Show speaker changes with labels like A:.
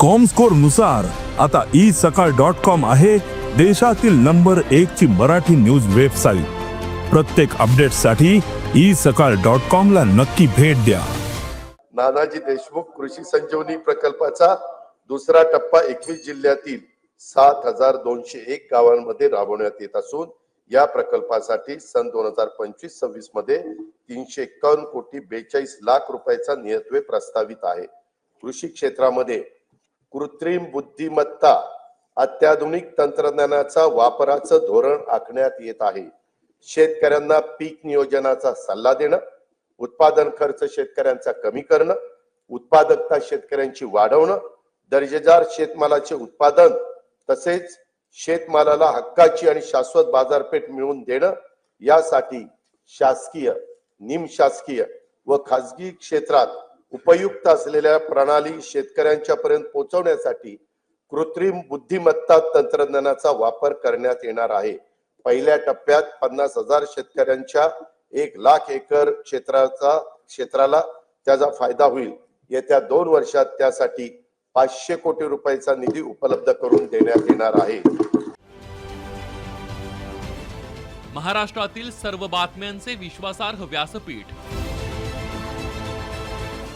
A: कॉमस्कोरनुसार आता E Sakal dot com आहे देशातील नंबर एक ची मराठी न्यूज वेबसाईट प्रत्येक अपडेटसाठी ई सकाळ डॉट कॉम ला नक्की भेट द्या.
B: नानाजी देशमुख कृषी संजीवनी प्रकल्पाचा दुसरा टप्पा एकवीस जिल्ह्यातील सात हजार दोनशे एक गावांमध्ये राबवण्यात येत असून या प्रकल्पासाठी सन दोन हजार पंचवीस सव्वीसमध्ये तीनशे एकावन्न कोटी बेचाळीस लाख रुपयाचा नियत्वे प्रस्तावित आहे. कृषी क्षेत्रामध्ये कृत्रिम बुद्धिमत्ता अत्याधुनिक तंत्रज्ञानाचा वापराचं धोरण आखण्यात येत आहे. शेतकऱ्यांना पीक नियोजनाचा सल्ला देणं उत्पादन खर्च शेतकऱ्यांचा कमी करणं उत्पादकता शेतकऱ्यांची वाढवणं दर्जेदार शेतमालाचे उत्पादन तसेच शेतमालाला हक्काची आणि शाश्वत बाजारपेठ मिळवून देणं यासाठी शासकीय निमशासकीय व खाजगी क्षेत्रात उपयुक्त असलेल्या प्रणाली शेतकऱ्यांच्या पर्यंत पोहोचवण्यासाठी कृत्रिम बुद्धिमत्ता तंत्रज्ञानाचा वापर करण्यात येणार आहे. पहिल्या टप्प्यात पन्नास हजार शेतकऱ्यांच्या एक लाख एकर क्षेत्राचा क्षेत्राला त्याचा फायदा होईल. येत्या दोन वर्षात त्यासाठी पाचशे कोटी रुपयाचा निधी उपलब्ध करून देण्यात येणार आहे.
C: महाराष्ट्रातील सर्व बातम्यांचे विश्वासार्ह व्यासपीठ